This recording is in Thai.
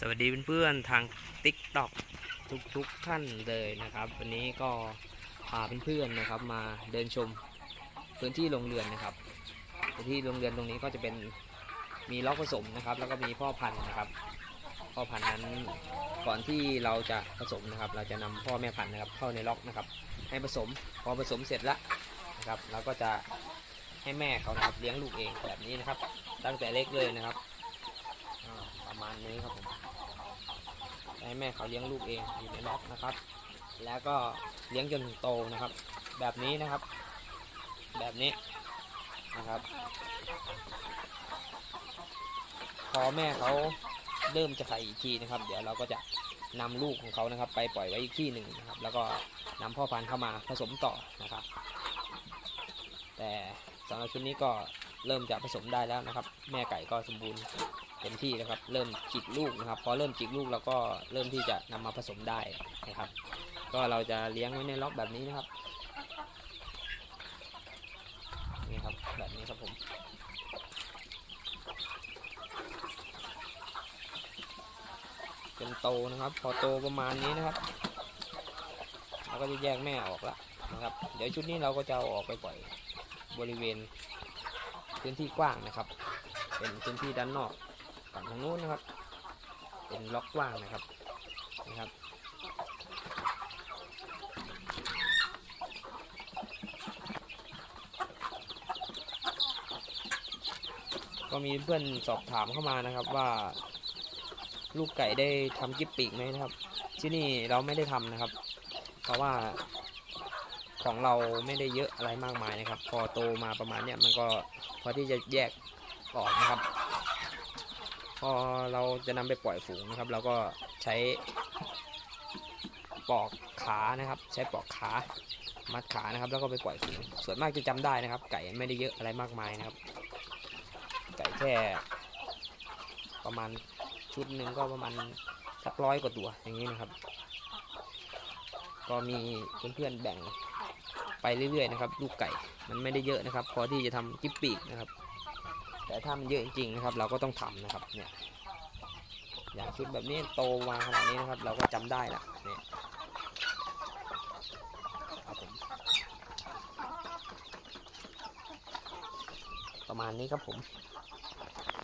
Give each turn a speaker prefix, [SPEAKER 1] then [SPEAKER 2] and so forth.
[SPEAKER 1] สวัสดีเพื่อนๆทาง TikTok ทุกทุกๆท่านเลยนะครับ วันนี้ก็พาเพื่อนๆนะครับ มาเดินชมพื้นที่โรงเรือนนะครับพื้นที่โรงเรือนตรงนี้ก็จะเป็นมีล็อกผสมนะครับ แล้วก็มีพ่อพันธุ์นะครับ พ่อพันธุ์นั้นก่อนที่เราจะผสมนะครับ เราจะนำพ่อแม่พันธุ์นะครับ เข้าในล็อกนะครับ ให้ผสมพอผสมเสร็จแล้วนะครับ เราก็จะให้แม่เขานะครับเลี้ยงลูกเองแบบนี้นะครับ ตั้งแต่เล็กเลยนะครับ มาณนี้ครับผมให้แม่เขาเลี้ยงลูกเองอยู่ในล็อกนะครับ แล้วก็เลี้ยงจนโตนะครับ แบบนี้นะครับ แบบนี้นะครับ พอแม่เขาเริ่มจะไข่อีกทีนะครับ เดี๋ยวเราก็จะนำลูกของเขานะครับ ไปปล่อยไว้อีกที่หนึ่งนะครับ แล้วก็นำพ่อพันธุ์เข้ามาผสมต่อนะครับ แต่สำหรับชุดนี้ก็ เริ่มจะผสมได้แล้วนะครับ แม่ไก่ก็สมบูรณ์เต็มที่นะครับ เริ่มจิกลูกนะครับ พอเริ่มจิกลูกเราก็เริ่มที่จะนำมาผสมได้นะครับ ก็เราจะเลี้ยงไว้ในล็อกแบบนี้นะครับนี่ครับแบบนี้ครับผมจนโตนะครับ พอโตประมาณนี้นะครับเราก็จะแยกแม่ออกแล้วนะครับ เดี๋ยวชุดนี้เราก็จะเอาออกไปปล่อยบริเวณ พื้นที่กว้างนะครับ เป็นพื้นที่ด้านนอกฝั่งทางนู้นนะครับ เป็นล็อกกว้างนะครับนะครับก็มีเพื่อนสอบถามเข้ามานะครับว่า ลูกไก่ได้ทำกิ๊บปีกไหมนะครับ ที่นี่เราไม่ได้ทำนะครับ เพราะว่า ของเราไม่ได้เยอะอะไรมากมายนะครับ พอโตมาประมาณเนี้ยมันก็พอที่จะแยกออกนะครับ พอเราจะนำไปปล่อยฝูงนะครับ เราก็ใช้ปอกขานะครับ ใช้ปอกขามัดขานะครับ แล้วก็ไปปล่อยฝูงส่วนมากจะจำได้นะครับ ไก่ไม่ได้เยอะอะไรมากมายนะครับ ไก่แค่ประมาณชุดหนึ่งก็ประมาณสักร้อยกว่าตัวอย่างนี้นะครับ ก็มีเพื่อนๆแบ่ง ไปเรื่อยๆนะครับ ลูกไก่มันไม่ได้เยอะนะครับ พอที่จะทำกิ๊บปีกนะครับ แต่ถ้ามันเยอะจริงๆนะครับ เราก็ต้องทำนะครับเนี่ยอย่างชุดแบบนี้โตมาขนาดนี้นะครับ เราก็จำได้ละเนี่ยครับผมประมาณนี้ครับผม